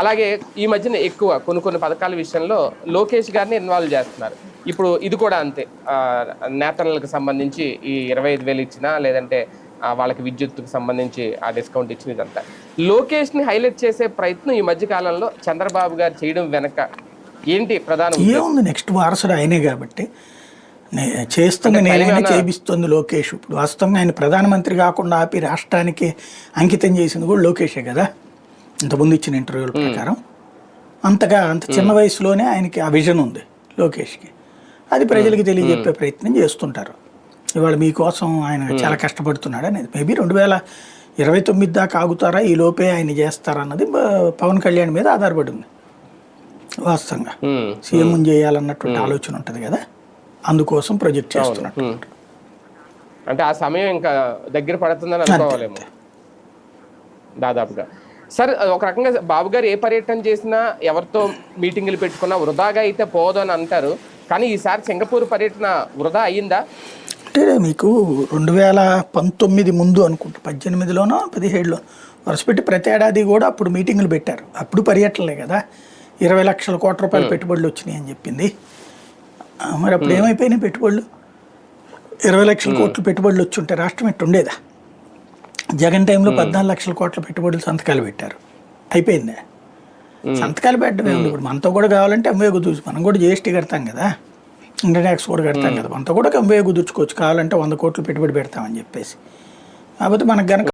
అలాగే ఈ మధ్యన ఎక్కువ కొన్ని కొన్ని పథకాల విషయంలో లోకేష్ గారిని ఇన్వాల్వ్ చేస్తున్నారు. ఇప్పుడు ఇది కూడా అంతే. నేతలకు సంబంధించి ఈ ఇరవై ఐదు వేలు ఇచ్చినా లేదంటే వాళ్ళకి విద్యుత్తుకు సంబంధించి ఆ డిస్కౌంట్ ఇచ్చిన ఇదంతా. లోకేష్ని హైలైట్ చేసే ప్రయత్నం ఈ మధ్య కాలంలో చంద్రబాబు గారు చేయడం వెనక ఏంటి ప్రధాన? ఏముంది నెక్స్ట్ వారసుడు ఆయనే కాబట్టి. చేస్తున్న నేనైనా చేపిస్తుంది లోకేష్. ఇప్పుడు వాస్తవంగా ఆయన ప్రధానమంత్రి కాకుండా ఆపి రాష్ట్రానికి అంకితం చేసింది కూడా లోకేషే కదా. ఇంతకుముందు ఇచ్చిన ఇంటర్వ్యూల ప్రకారం అంతగా అంత చిన్న వయసులోనే ఆయనకి ఆ విజన్ ఉంది లోకేష్కి. అది ప్రజలకు తెలియజెప్పే ప్రయత్నం చేస్తుంటారు. ఇవాళ మీకోసం ఆయన చాలా కష్టపడుతున్నాడు అనేది. మేబీ రెండు వేల ఇరవై తొమ్మిది దాకా ఆగుతారా ఈ లోపే ఆయన చేస్తారా అన్నది పవన్ కళ్యాణ్ మీద ఆధారపడి ఉంది వాస్తవంగా సీఎం చేయాలన్నటువంటి ఆలోచన ఉంటుంది కదా. అందుకోసం ప్రొజెక్ట్ చేస్తున్నట్టు. అంటే ఆ సమయం ఇంకా దగ్గర పడుతుందని అనుకోవాలేమో. దాదాపుగా. సార్ ఒక రకంగా బాబు గారు ఏ పర్యటన చేసినా ఎవరితో మీటింగులు పెట్టుకున్నా వృధాగా అయితే పోదు అని అంటారు. కానీ ఈసారి సింగపూర్ పర్యటన వృధా అయ్యిందా? అంటే మీకు రెండు వేల పంతొమ్మిది ముందు అనుకుంటా పద్దెనిమిదిలోనో పదిహేడులో వరుసపెట్టి ప్రతి ఏడాది కూడా అప్పుడు మీటింగులు పెట్టారు. అప్పుడు పర్యటనలే కదా. ఇరవై లక్షల కోట్ల రూపాయల పెట్టుబడులు వచ్చినాయి అని చెప్పింది. మరి అప్పుడు ఏమైపోయినాయి పెట్టుబడులు? ఇరవై లక్షల కోట్ల పెట్టుబడులు వచ్చి ఉంటే రాష్ట్రం ఎట్టు ఉండేదా జగన్ టైంలో పద్నాలుగు లక్షల కోట్ల పెట్టుబడులు సంతకాలు పెట్టారు. అయిపోయిందా. సంతకాలు పెట్టడం ఇప్పుడు మనతో కూడా కావాలంటే ఎంవే కుదుర్చు మనం కూడా జిఎస్టీ కడతాం కదా. ఇండియన్ ట్యాక్స్ కూడా కడతాం కదా. మనతో కూడా ఎంవే కుదుర్చుకోవచ్చు కావాలంటే వంద కోట్లు పెట్టుబడి పెడతామని చెప్పేసి. కాకపోతే మనకు గనక